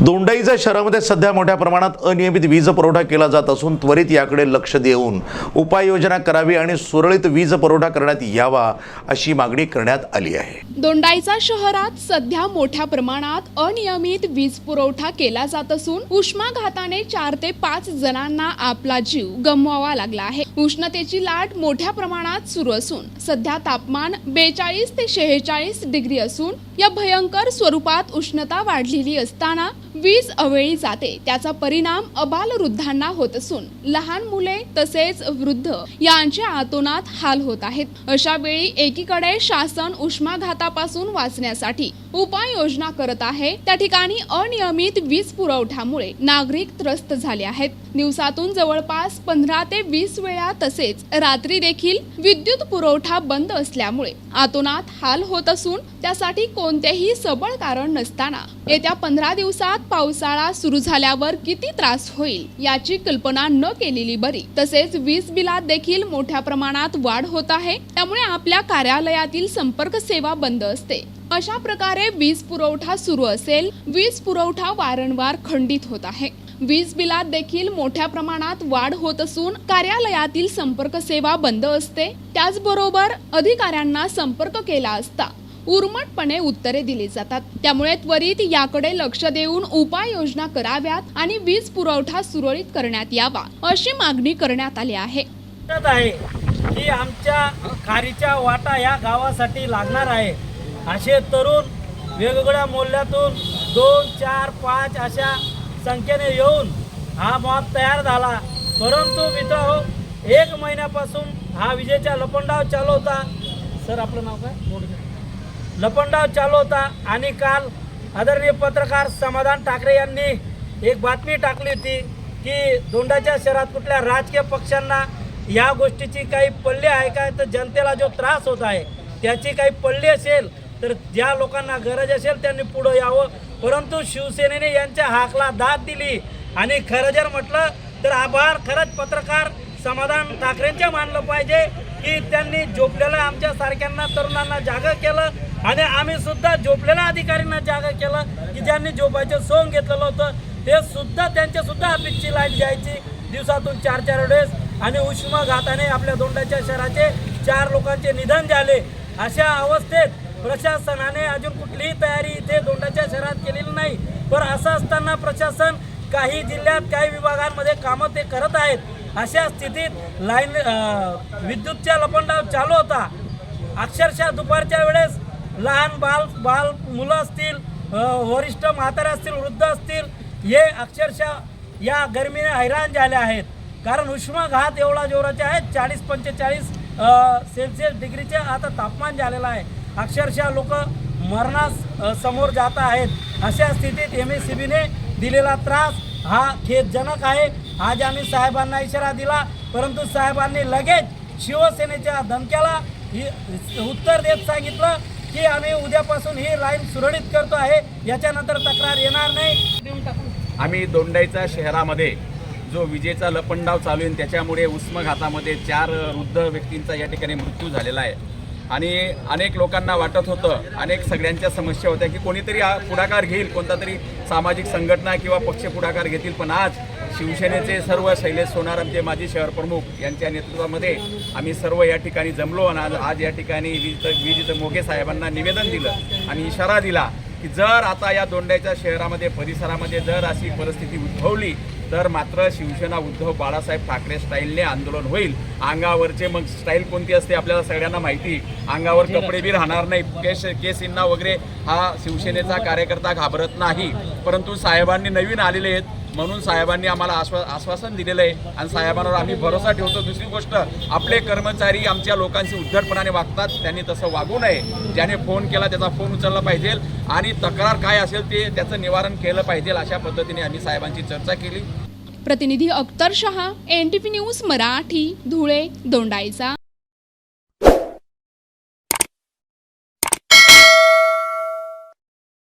दोंडाईचा शहरामध्ये सध्या मोठ्या प्रमाणात अनियमित वीज पुरवठा केला जात असून त्वरित याकडे लक्ष देऊन उपाययोजना करावी आणि सुरळीत वीज पुरवठा करण्यात यावा अशी मागणी करण्यात आली आहे. दोंडाईचा शहरात सध्या मोठ्या प्रमाणात अनियमित वीज पुरवठा केला जात असून उष्माघाताने चार ते पाच जणांना आपला जीव गमवावा लागला आहे. उष्णतेची लाट मोठ्या प्रमाणात सुरू असून सध्या तापमान बेचाळीस ते शेहेचाळीस डिग्री असून या भयंकर स्वरूपात उष्णता वाढलेली असताना वीज अवेळी जाते. त्याचा परिणाम अबाल वृद्धांना होत असून लहान मुले तसेच वृद्ध यांच्या आतोनात हाल होत आहेत. अशा वेळी एकीकडे शासन उष्माघातापासून वाचण्यासाठी उपाययोजना करत आहे. त्या ठिकाणी अनियमित वीज पुरवठ्यामुळे नागरिक त्रस्त झाले आहेत. दिवसातून जवळपास पंधरा ते वीस वेळा तसेच रात्री देखील विद्युत पुरवठा बंद असल्यामुळे आतोनात हाल होत असून त्यासाठी कोणतेही सबळ कारण नसताना येत्या पंधरा दिवसात पावसाळा सुरू झाल्यावर किती त्रास होईल याची कल्पना न केलेली बरी. तसेच वीज बिलात देखील मोठ्या प्रमाणात वाढ होत आहे. त्यामुळे आपल्या कार्यालयातील संपर्क सेवा बंद असते. अशा प्रकारे वीज पुरवठा सुरू असेल. वीज पुरवठा वारंवार खंडित होत आहे. वीज बिलात देखील मोठ्या प्रमाणात वाढ होत असून कार्यालयातील संपर्क सेवा बंद असते. त्याचबरोबर अधिकाऱ्यांना संपर्क केला असता उर्मटपणे उत्तरे दिली जातात. त्यामुळे त्वरित याकडे लक्ष देऊन उपाययोजना कराव्यात आणि वीज पुरवठा सुरळीत करण्यात यावा अशी मागणी करण्यात आली आहे की आमच्या खारीच्या वाटा या गावासाठी लागणार आहे. असे तरुण वेगवेगळ्या मूल्यातून दोन चार पाच अशा संख्येने येऊन हा मॉब तयार झाला. परंतु मित्र हो एक महिन्यापासून हा विजेचा लपंडाव चालू होता. सर आपलं नाव काय? लपंडाव चालू होता आणि काल आदरणीय पत्रकार समाधान ठाकरे यांनी एक बातमी टाकली होती की दोंडाच्या शहरात कुठल्या राजकीय पक्षांना या गोष्टीची काही पल्ली आहे काय तर जनतेला जो त्रास होत आहे त्याची काही पल्ली असेल तर ज्या लोकांना गरज असेल त्यांनी पुढं यावं. परंतु शिवसेनेने यांच्या हाकला दाद दिली. आणि खरं जर म्हटलं तर आभार खरंच पत्रकार समाधान ठाकरेंच्या मानलं पाहिजे की त्यांनी झोपलेल्या आमच्या सारख्यांना तरुणांना जागं केलं. आणि आम्ही सुद्धा झोपलेल्या अधिकाऱ्यांना जागं केलं की ज्यांनी झोपायचं सोंग घेतलेलं होतं. ते सुद्धा त्यांच्या सुद्धा अपेक्षी लाइट द्यायची दिवसातून चार चार वेळेस. आणि उष्माघाताने आपल्या दोंडाच्या शहराचे चार लोकांचे निधन झाले. अशा अवस्थेत प्रशासनाने अजून कुठलीही तयारी इथे दोंडाच्या शहरात केलेली नाही. पण असं असताना प्रशासन काही जिल्ह्यात काही विभागांमध्ये कामं ते करत आहेत. अशा स्थितीत लाईन विद्युतच्या लपंडाव चालू होता. अक्षरशः दुपारच्या वेळेस लहान बाल बाल मुलं असतील वरिष्ठ म्हातारे असतील वृद्ध असतील हे अक्षरशः या गरमीने हैराण झाले आहेत. कारण उष्माघात एवढा जोराचे आहेत चाळीस पंचेचाळीस सेल्सिअस डिग्रीचे आता तापमान झालेलं आहे. अक्षरशः लोक मरणास समोर जात आहेत. अशा स्थितीत एम एस सी बीने दिलेला त्रास हा खेदजनक आहे. आज आम्ही साहेबांना इशारा दिला परंतु साहेबांनी लगेच शिवसेनेच्या धमक्याला ही उत्तर देत सांगितलं की आम्ही उद्यापासून ही लाईन सुरळीत करतो आहे. याच्यानंतर तक्रार येणार नाही. आम्ही दोंडाईचा शहरामध्ये जो विजेचा लपंडाव चालू आहे त्याच्यामुळे उष्मघातामध्ये चार वृद्ध व्यक्तींचा या ठिकाणी मृत्यू झालेला आहे. आणि अनेक लोकांना वाटत होतं अनेक सगळ्यांच्या समस्या होत्या की कोणीतरी हा पुढाकार घेईल कोणता तरी सामाजिक संघटना किंवा पक्ष पुढाकार घेतील. पण आज शिवसेनेचे सर्व शैलेश सोनार आमचे माजी शहर प्रमुख यांच्या नेतृत्वामध्ये आम्ही सर्व या ठिकाणी जमलो आणि आज आज या ठिकाणी विजित विजित मोघे साहेबांना निवेदन दिलं आणि इशारा दिला की जर आता या दोंड्याच्या शहरामध्ये परिसरामध्ये जर अशी परिस्थिती उद्भवली तर मात्र शिवसेना उद्धव बाळासाहेब ठाकरे स्टाईलने आंदोलन होईल. अंगावरचे मग स्टाईल कोणती असते आपल्याला सगळ्यांना माहिती. अंगावर कपडे बी राहणार नाही केश केस केसिन्ना वगैरे हा शिवसेनेचा कार्यकर्ता घाबरत नाही. परंतु साहेबांनी नवीन आलेले आहेत. म्हणून साहेबांनी आम्हाला आश्वा आश्वासन दिलेलं आहे. आणि साहेबांवर आम्ही भरोसा ठेवतो. दुसरी गोष्ट आपले कर्मचारी आमच्या लोकांशी उद्धटपणाने वागतात. त्यांनी तसं वागू नये. ज्याने फोन केला त्याचा फोन उचलला पाहिजे. आणि तक्रार काय असेल ते त्याचं निवारण केलं पाहिजे अशा पद्धतीने आम्ही साहेबांची चर्चा केली. प्रतिनिधी Akhtar Shah N T news Marathi Dhule Dondaicha.